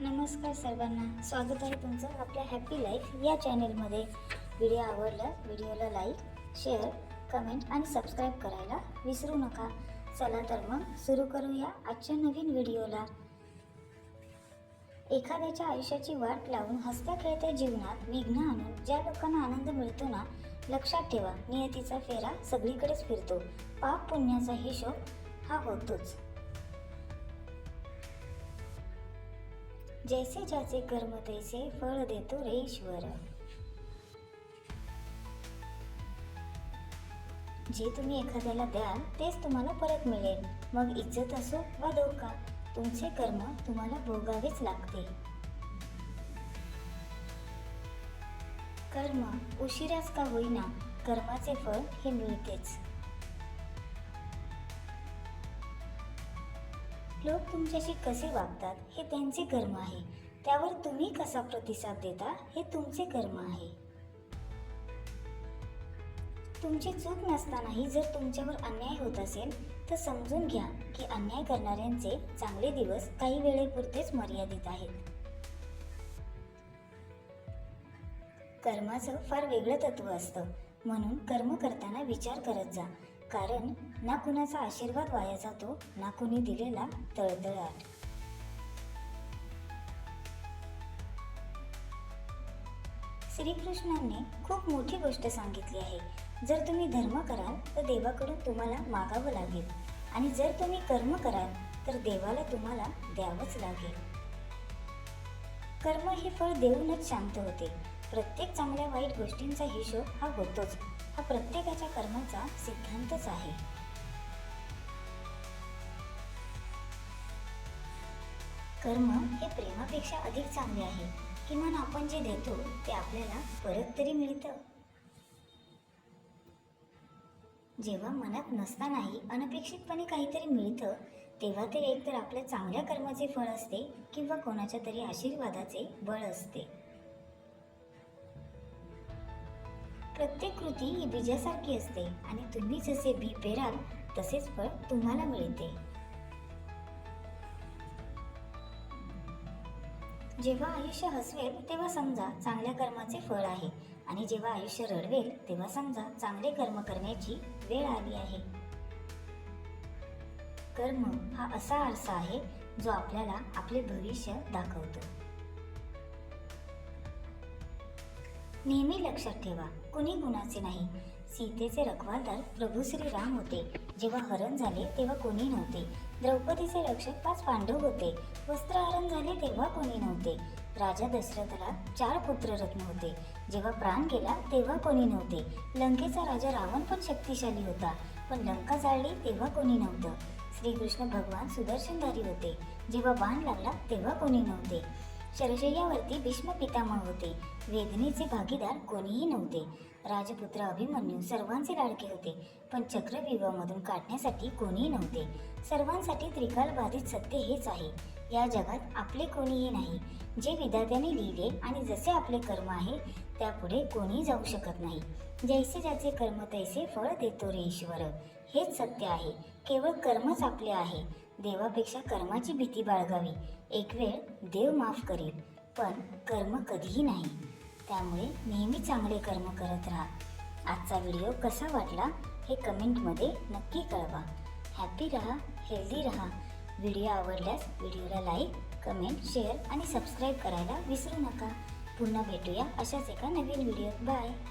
नमस्कार सर्वांना. स्वागत आहे तुमचं आपल्या हॅपी लाईफ या चॅनेलमध्ये व्हिडिओ आवडला व्हिडिओला लाईक शेअर कमेंट आणि सबस्क्राईब करायला विसरू नका. चला तर मग सुरू करूया आजच्या नवीन व्हिडिओला एखाद्याच्या आयुष्याची वाट लावून हसत्या खेळत्या जीवनात विघ्न आणून ज्या लोकांना आनंद मिळतो ना लक्षात ठेवा नियतीचा फेरा सगळीकडेच फिरतो. पाप पुण्याचा हिशोब हा होतोच. जैसे ज्याचे कर्म तैसे फळ देतो रे ईश्वर। जे तुम्ही एखाद्याला द्याल तेच तुम्हाला परत मिळेल. मग इज्जत असो वा धोका तुमचे कर्म तुम्हाला भोगावेच लागते कर्म उशिराच का होईना कर्माचे फळ हे मिळतेच. लोक तुमच्याशी कसे वागतात हे त्यांचे कर्म आहे. त्यावर तुम्ही कसा प्रतिसाद देता हे तुमचे कर्म आहे. तुमची चूक नसतानाही जर तुमच्यावर अन्याय होत असेल तर समजून घ्या की अन्याय करणाऱ्यांचे चांगले दिवस काही वेळेपुरतेच मर्यादित आहेत. कर्माचं फार वेगळं तत्व असतं. म्हणून कर्म करताना विचार करत जा. कारण ना कुणाचा आशीर्वाद वाया जातो ना कुणी दिलेला तळतळाट. श्रीकृष्णांनी खूप मोठी गोष्ट सांगितली आहे. जर तुम्ही धर्म कराल तर देवाकडून तुम्हाला मागावं लागेल. आणि जर तुम्ही कर्म कराल तर देवाला तुम्हाला द्यावंच लागेल. कर्म हे फळ देऊनच शांत होते. प्रत्येक चांगल्या वाईट गोष्टींचा हिशोब हा होतोच. हा प्रत्येकाच्या कर्माचा सिद्धांतच आहे. कर्म हे प्रेमापेक्षा अधिक चांगले आहे. किमान आपण जे देतो ते आपल्याला परत तरी मिळतं. जेव्हा मनात नसतानाही अनपेक्षितपणे काहीतरी मिळतं तेव्हा ते एकतर आपल्या चांगल्या कर्माचे फळ असते किंवा कोणाच्या तरी आशीर्वादाचे बळ असते. प्रत्येक कृती ही बीजासारखी असते आणि तुम्ही जसे बी पेराल तसेच फळ तुम्हाला मिळते. जेव्हा आयुष्य हसवेल तेव्हा समजा चांगल्या कर्माचे फळ आहे. आणि जेव्हा आयुष्य रडवेल तेव्हा समजा चांगले कर्म करण्याची वेळ आली आहे. कर्म हा असा आरसा आहे जो आपल्याला आपले भविष्य दाखवतो. नेहमी लक्षात ठेवा कुणी गुणाचे नाही. सीतेचे रखवालदार प्रभू श्री राम होते. जेव्हा हरण झाले तेव्हा कोणी नव्हते. द्रौपदीचे रक्षक पाच पांडव होते. वस्त्रहरण झाले तेव्हा कोणी नव्हते. राजा दशरथला चार पुत्ररत्न होते. जेव्हा प्राण गेला तेव्हा कोणी नव्हते. लंकेचा राजा रावण पण शक्तिशाली होता. पण लंका जाळली तेव्हा कोणी नव्हतं. श्रीकृष्ण भगवान सुदर्शनधारी होते. जेव्हा बाण लागला तेव्हा कोणी नव्हते. शरशय्यावरती भीष्म पितामह होते. वेदनेचे भागीदार कोणीही नव्हते. राजपुत्र अभिमन्यू सर्वांचे लाडके होते पण चक्रव्यूहामधून काढण्यासाठी कोणीही नव्हते. सर्वांसाठी त्रिकाल बाधित सत्य हेच आहे. या जगात आपले कोणीही नाही. जे विधात्याने लिहिले आणि जसे आपले कर्म आहे त्यापुढे कोणीही जाऊ शकत नाही. जैसे ज्याचे कर्म तैसे फळ देतो रे ईश्वर. हेच सत्य आहे. केवळ कर्मच आपले आहे. देवापेक्षा कर्माची भीती बाळगावी. एक वेळ देव माफ करेल पण कर्म कधीही नाही. त्यामुळे नेहमी चांगले कर्म करत राहा. आजचा व्हिडिओ कसा वाटला हे कमेंटमध्ये नक्की कळवा. हॅपी राहा हेल्दी राहा. व्हिडिओ आवडल्यास व्हिडिओला लाईक कमेंट शेअर आणि सबस्क्राईब करायला विसरू नका. पुन्हा भेटूया अशाच एका नवीन व्हिडिओत. बाय!